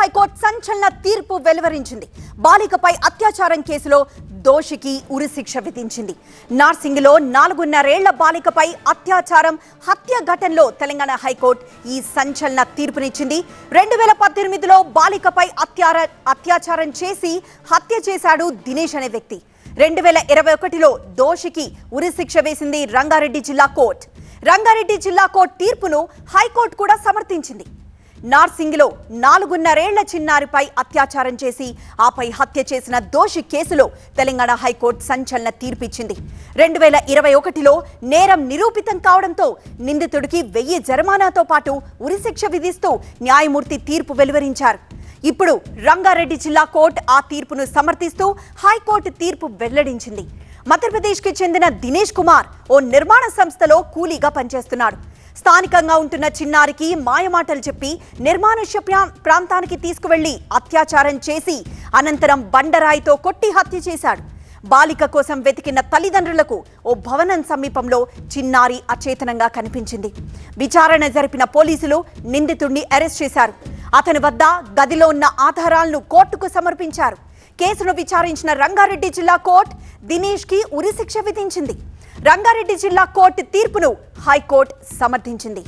High court సంచలన తీర్పు వెలువరించింది. బాలికపై అత్యాచారం కేసులో దోషికి ఉరిశిక్ష విధించింది. నార్సింగ్లో నాలుగున్నరేళ్ళ బాలికపై అత్యాచారం హత్య ఘటనలో తెలంగాణ హైకోర్టు ఈ సంచలన తీర్పునిచ్చింది. రెండు వేల పద్దెనిమిదిలో బాలికపై అత్యార అత్యాచారం చేసి హత్య చేశాడు దినేష్ అనే వ్యక్తి. రెండు వేల ఇరవై ఒకటిలో దోషికి ఉరిశిక్ష వేసింది రంగారెడ్డి జిల్లా కోర్టు. రంగారెడ్డి జిల్లా కోర్టు తీర్పును హైకోర్టు కూడా సమర్థించింది. నార్సింగ్లో నాలుగున్నరేళ్ళ చిన్నారిపై అత్యాచారం చేసి ఆపై హత్య చేసిన దోషి కేసులో తెలంగాణ హైకోర్టు సంచలన తీర్పిచ్చింది. రెండు వేల ఇరవై ఒకటిలో నేరం నిరూపితం కావడంతో నిందితుడికి వెయ్యి జరిమానాతో పాటు ఉరిశిక్ష విధిస్తూ న్యాయమూర్తి తీర్పు వెలువరించారు. ఇప్పుడు రంగారెడ్డి జిల్లా కోర్టు ఆ తీర్పును సమర్థిస్తూ హైకోర్టు తీర్పు వెల్లడించింది. మధ్యప్రదేశ్కి చెందిన దినేష్ కుమార్ ఓ నిర్మాణ సంస్థలో కూలీగా పనిచేస్తున్నాడు. స్థానికంగా ఉంటున్న చిన్నారికి మాయమాటలు చెప్పి నిర్మానుష్య ప్రా- ప్రాంతానికి తీసుకువెళ్ళి అత్యాచారం చేసి అనంతరం బండరాయితో కొట్టి హత్య చేశాడు. బాలిక కోసం వెతికిన తల్లిదండ్రులకు ఓ భవనం సమీపంలో చిన్నారి అచేతనంగా కనిపించింది. విచారణ జరిపిన పోలీసులు నిందితుడిని అరెస్ట్ చేశారు. అతని వద్ద గదిలో ఉన్న ఆధారాలను కోర్టుకు సమర్పించారు. కేసును విచారించిన రంగారెడ్డి జిల్లా కోర్టు దినేష్కి ఉరిశిక్ష విధించింది. రంగారెడ్డి జిల్లా కోర్టు తీర్పును హైకోర్టు సమర్థించింది.